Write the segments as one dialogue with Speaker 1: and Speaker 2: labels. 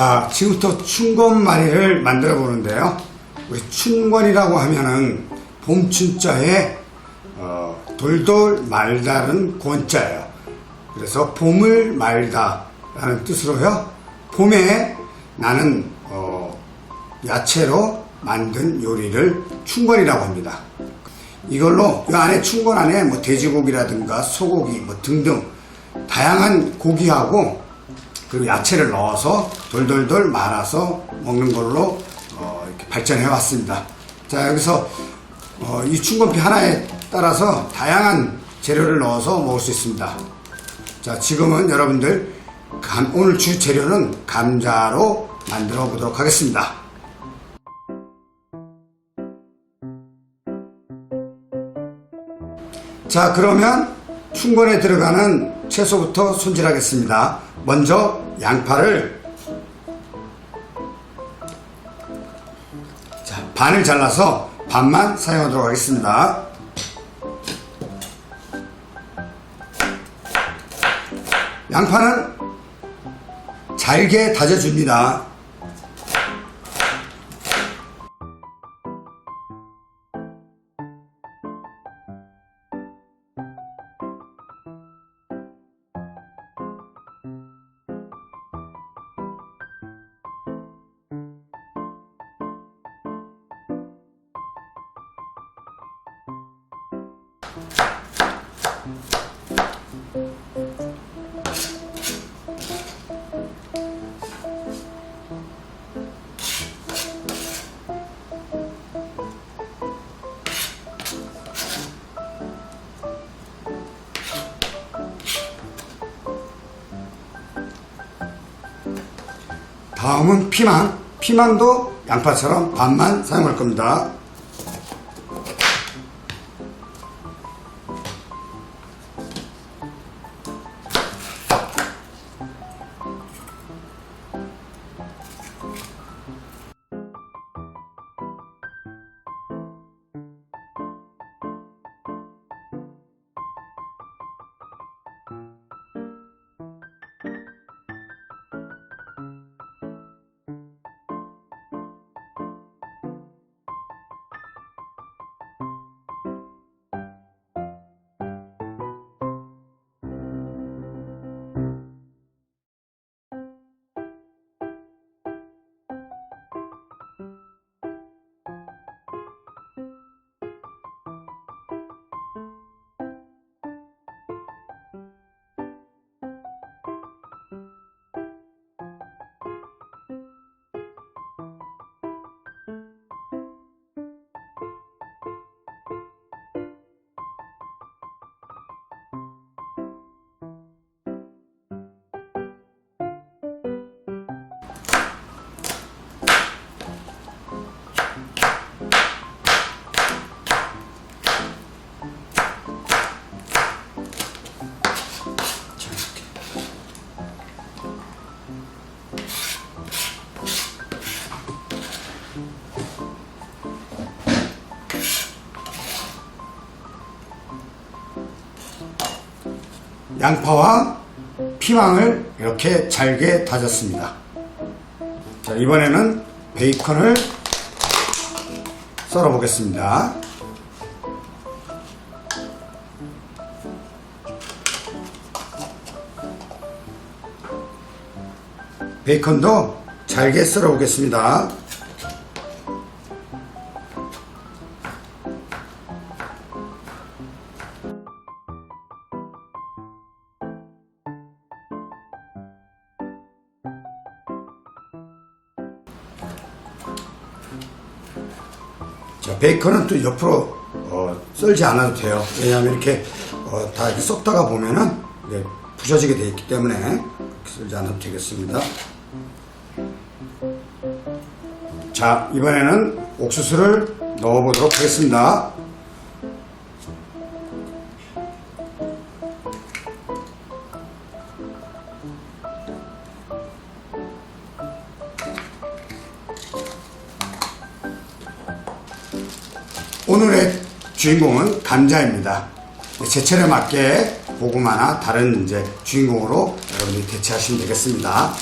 Speaker 1: 자, 지금부터 춘권말이를 만들어 보는데요. 우리 춘권이라고 하면은 봄춘자에 어, 돌돌 말다는 권자예요. 그래서 봄을 말다라는 뜻으로요. 봄에 나는 어, 야채로 만든 요리를 춘권이라고 합니다. 이걸로 이 안에 춘권 안에 뭐 돼지고기라든가 소고기 뭐 등등 다양한 고기하고 그리고 야채를 넣어서 돌돌돌 말아서 먹는 걸로 어, 이렇게 발전해 왔습니다. 자 여기서 어, 이 춘권피 하나에 따라서 다양한 재료를 넣어서 먹을 수 있습니다. 자 지금은 여러분들 감- 오늘 주 재료는 감자로 만들어 보도록 하겠습니다. 자 그러면 춘권에 들어가는 채소부터 손질하겠습니다. 먼저 양파를 자, 반을 잘라서 반만 사용하도록 하겠습니다. 양파는 잘게 다져줍니다. 다음은 피망. 피망도 양파처럼 반만 사용할 겁니다. 양파와 피망을 이렇게 잘게 다졌습니다. 자, 이번에는 베이컨을 썰어 보겠습니다. 베이컨도 잘게 썰어 보겠습니다. 베이컨은 또 옆으로 어, 썰지 않아도 돼요. 왜냐하면 이렇게 어, 다 이렇게 썩다가 보면은 네, 부셔지게 되어 있기 때문에 썰지 않아도 되겠습니다. 자, 이번에는 옥수수를 넣어보도록 하겠습니다. 주인공은 감자입니다. 제철에 맞게 고구마나 다른 이제 주인공으로 여러분들이 대체하시면 되겠습니다.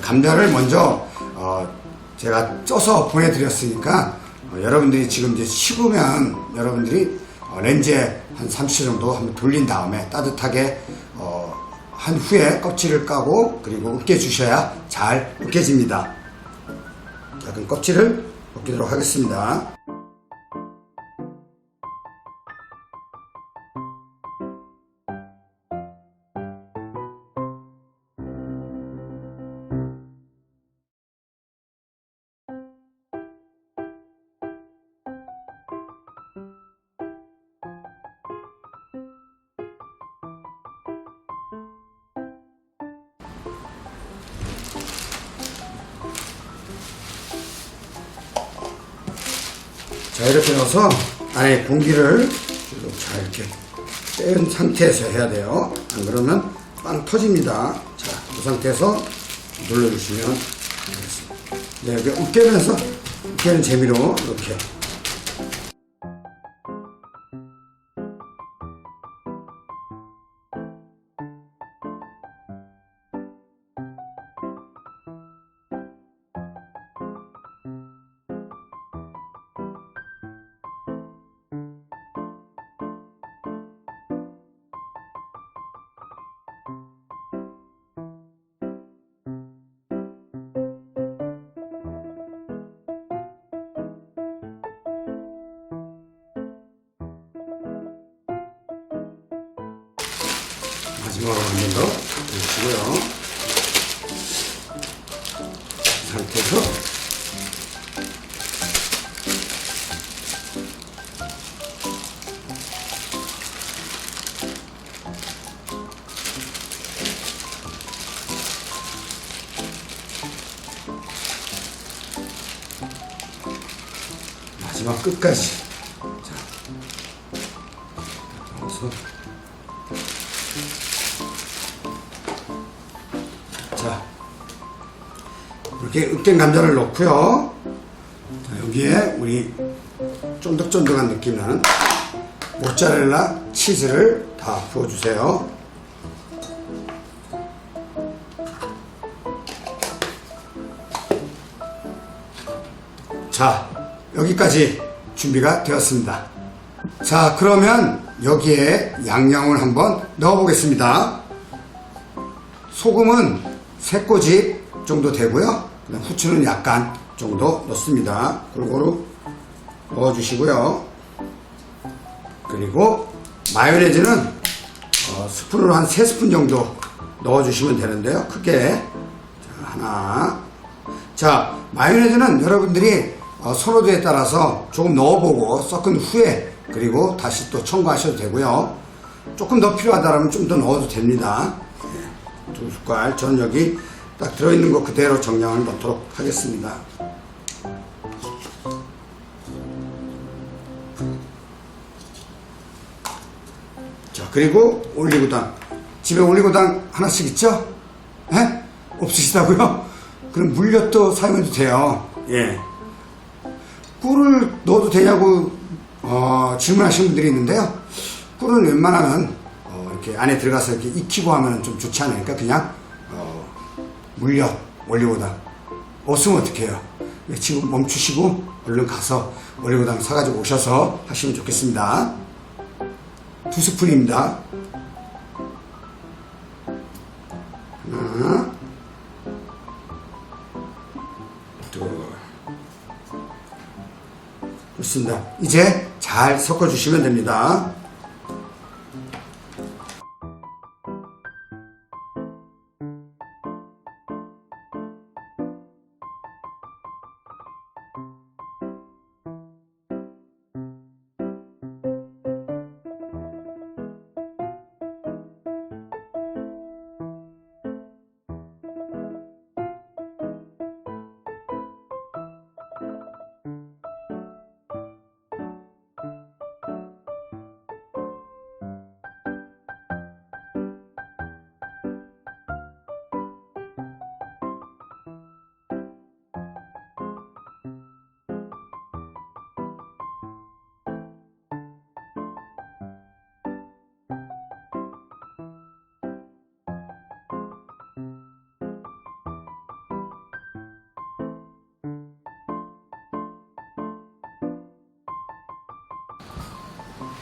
Speaker 1: 감자를 먼저 어, 제가 쪄서 보내드렸으니까 어, 여러분들이 지금 이제 식으면 여러분들이 어, 렌즈에 한 30초 정도 한번 돌린 다음에 따뜻하게 어, 한 후에 껍질을 까고 그리고 으깨 주셔야 잘 으깨집니다. 자, 그럼 껍질을 벗기도록 하겠습니다. 자 이렇게 넣어서 안에 공기를 쭉잘 이렇게 뺀 상태에서 해야 돼요. 안 그러면 빵 터집니다. 자그 상태에서 눌러주시면 되겠습니다. 네, 이렇게 으깨면서 으깨는 재미로 이렇게 마지막으로 한 번더 해주시고요. 이 상태에서 마지막 끝까지 으깬 감자를 넣고요. 자, 여기에 우리 쫀득쫀득한 느낌 나는 모짜렐라 치즈를 다 부어주세요. 자 여기까지 준비가 되었습니다. 자 그러면 여기에 양념을 한번 넣어 보겠습니다. 소금은 세 꼬집 정도 되고요 후추는 약간 정도 넣습니다. 골고루 넣어주시고요. 그리고 마요네즈는 어, 스푼으로 한 3스푼 정도 넣어주시면 되는데요. 크게. 자, 하나. 자 마요네즈는 여러분들이 어, 선호도에 따라서 조금 넣어보고 섞은 후에 그리고 다시 또 첨가하셔도 되고요. 조금 더 필요하다면 좀 더 넣어도 됩니다. 네, 두 숟갈 저는 여기 딱 들어있는 거 그대로 정량을 넣도록 하겠습니다 자 그리고 올리고당 집에 올리고당 하나씩 있죠? 예? 없으시다고요? 그럼 물엿도 사용해도 돼요 예. 꿀을 넣어도 되냐고 어, 질문하시는 분들이 있는데요 꿀은 웬만하면 어, 이렇게 안에 들어가서 이렇게 익히고 하면 좀 좋지 않으니까 그냥 어, 물엿 올리고당 없으면 어떡해요 예, 지금 멈추시고 얼른 가서 올리고당 사가지고 오셔서 하시면 좋겠습니다 두 스푼입니다. 하나, 둘. 좋습니다. 이제 잘 섞어주시면 됩니다.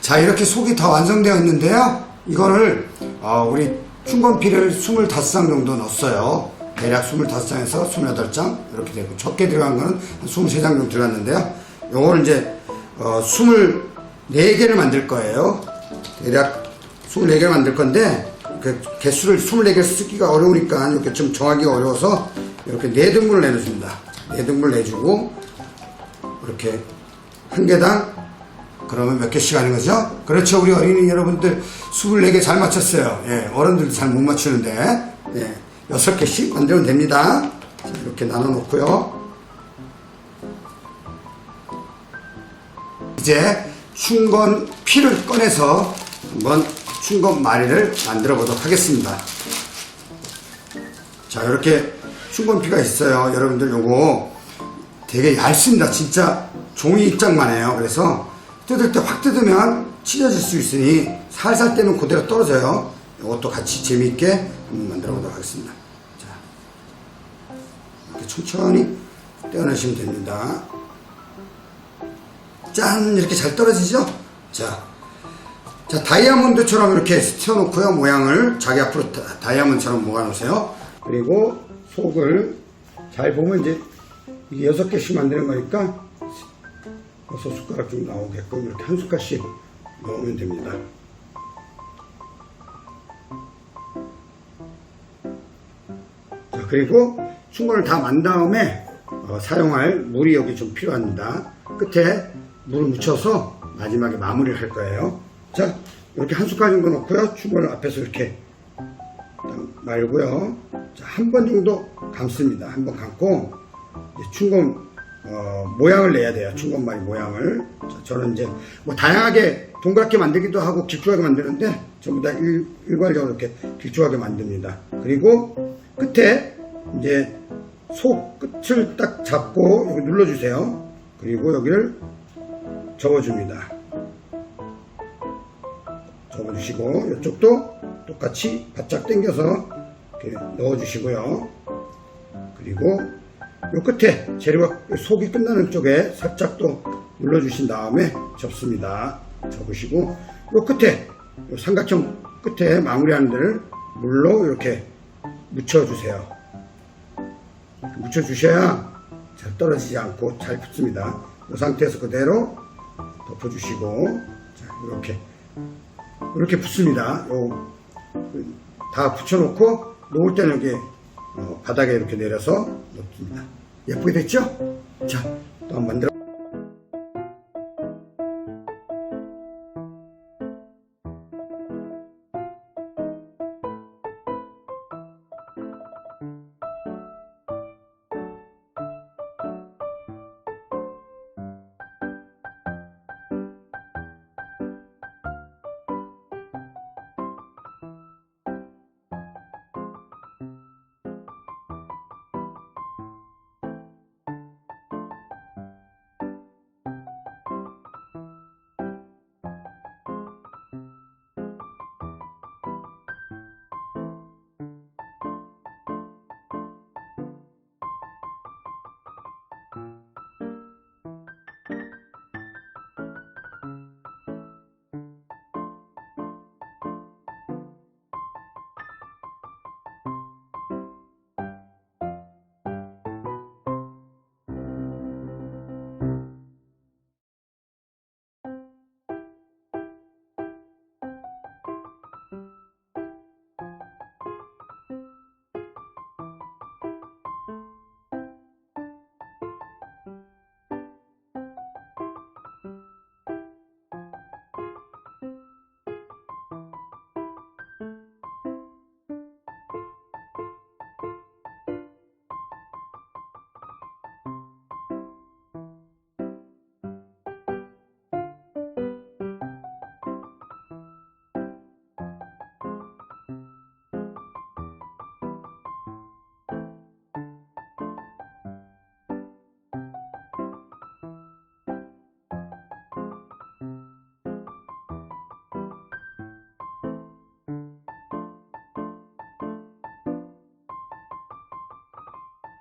Speaker 1: 자 이렇게 속이 다 완성되어 있는데요. 이거를 어, 우리 춘건피를 25장 정도 넣었어요. 대략 25장에서 28장 이렇게 되고 적게 들어간 거는 한 23장 정도 들어갔는데요. 요거를 이제 어, 24개를 만들 거예요. 대략 24개를 만들 건데 그 개수를 24개 쓰기가 어려우니까 이렇게 좀 정하기가 어려워서 이렇게 네 등분을 내놓습니다. 네 등분을 내주고 이렇게 한 개당 그러면 몇 개씩 하는 거죠? 그렇죠. 우리 어린이 여러분들 24개 잘 맞췄어요. 예, 어른들도 잘 못 맞추는데, 예, 6개씩 만들면 됩니다. 자, 이렇게 나눠 놓고요. 이제 춘건 피를 꺼내서 한번 춘건 마리를 만들어 보도록 하겠습니다. 자, 이렇게 춘건 피가 있어요. 여러분들 요거 되게 얇습니다. 진짜 종이 입장만 해요. 그래서 뜯을 때 확 뜯으면 찢어질 수 있으니 살살 떼면 그대로 떨어져요. 이것도 같이 재미있게 만들어 보도록 하겠습니다. 자, 이렇게 천천히 떼어내시면 됩니다. 짠! 이렇게 잘 떨어지죠? 자, 자, 다이아몬드처럼 이렇게 스쳐놓고요. 모양을 자기 앞으로 다, 다이아몬드처럼 모아놓으세요. 그리고 속을 잘 보면 이제 여섯 개씩 만드는 거니까 여섯 숟가락 좀 나오게끔 이렇게 한 숟갈씩 넣으면 됩니다. 자, 그리고 춘건을 다 만 다음에 어, 사용할 물이 여기 좀 필요합니다. 끝에 물을 묻혀서 마지막에 마무리를 할 거예요. 자, 이렇게 한 숟갈 정도 넣고요. 춘건을 앞에서 이렇게 딱 말고요. 한 번 정도 감습니다. 한 번 감고 춘건 어, 모양을 내야 돼요. 춘건마리 모양을. 자, 저는 이제 뭐 다양하게 동그랗게 만들기도 하고 길쭉하게 만드는데 전부 다 일, 일괄적으로 이렇게 길쭉하게 만듭니다. 그리고 끝에 이제 속 끝을 딱 잡고 여기 눌러주세요. 그리고 여기를 접어줍니다. 접어주시고 이쪽도 똑같이 바짝 당겨서 이렇게 넣어주시고요. 그리고 요 끝에 재료가 속이 끝나는 쪽에 살짝 또 눌러주신 다음에 접습니다. 접으시고 요 끝에 요 삼각형 끝에 마무리하는 데를 물로 이렇게 묻혀주세요. 묻혀주셔야 잘 떨어지지 않고 잘 붙습니다. 이 상태에서 그대로 덮어주시고 자, 이렇게 이렇게 붙습니다. 요, 다 붙여놓고 놓을 때는 여기 어, 바닥에 이렇게 내려서 놓습니다. 예쁘게 됐죠? 자, 또 한번 만들어.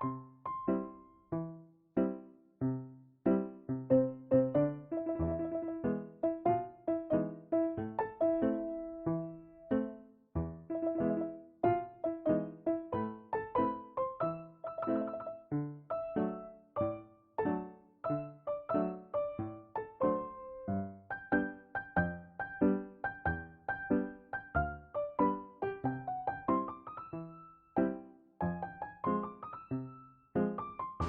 Speaker 1: you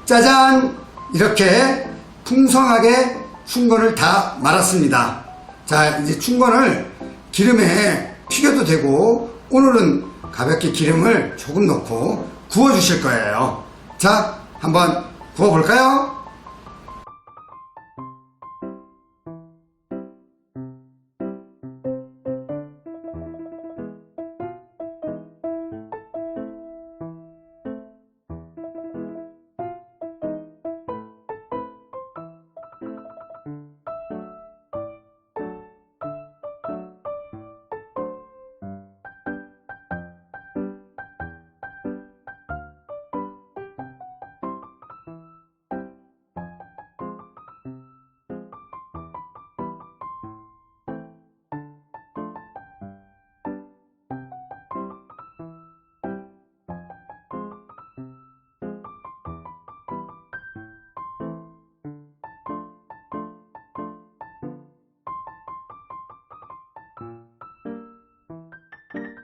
Speaker 1: 짜잔! 이렇게 풍성하게 춘건을 다 말았습니다. 자, 이제 춘건을 기름에 튀겨도 되고, 오늘은 가볍게 기름을 조금 넣고 구워 주실 거예요. 자, 한번 구워 볼까요?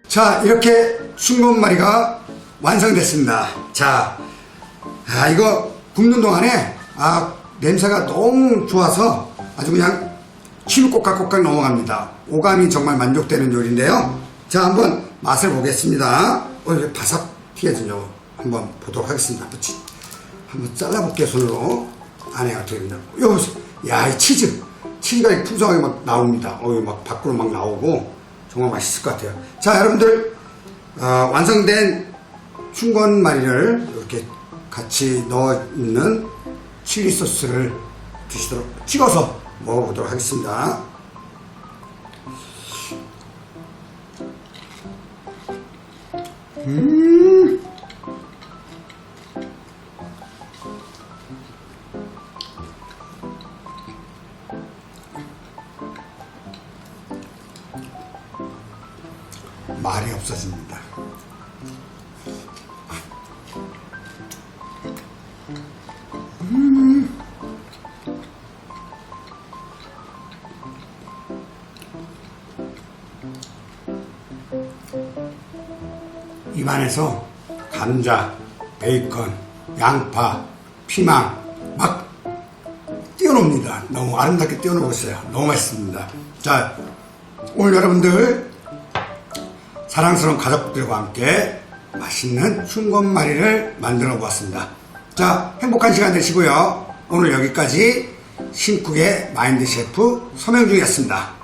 Speaker 1: 자, 이렇게 춘건마리가 완성됐습니다. 자, 아, 이거 굽는 동안에, 아, 냄새가 너무 좋아서 아주 그냥 침이 꼬깍꼬깍 넘어갑니다. 오감이 정말 만족되는 요리인데요. 자, 한번 맛을 보겠습니다. 어, 이게 바삭 튀어지죠. 한번 보도록 하겠습니다. 한번, 치- 한번 잘라볼게요, 손으로. 안에 어떻게 되냐. 여기 보세요. 야, 이 치즈. 치즈가 풍성하게 막 나옵니다. 어, 막 밖으로 막 나오고 정말 맛있을 것 같아요. 자, 여러분들, 어, 완성된 춘건마리를 이렇게 같이 넣어 있는 칠리 소스를 드시도록 찍어서 먹어보도록 하겠습니다. 말 입안에서 감자, 베이컨, 양파, 피망 막 뛰어놉니다. 너무 아름답게 뛰어놓고 있어요. 너무 맛있습니다. 자, 오늘 여러분들 사랑스러운 가족들과 함께 맛있는 춘건마리를 만들어 보았습니다. 자, 행복한 시간 되시고요. 오늘 여기까지 신쿡의 마인드 셰프 서명중이었습니다.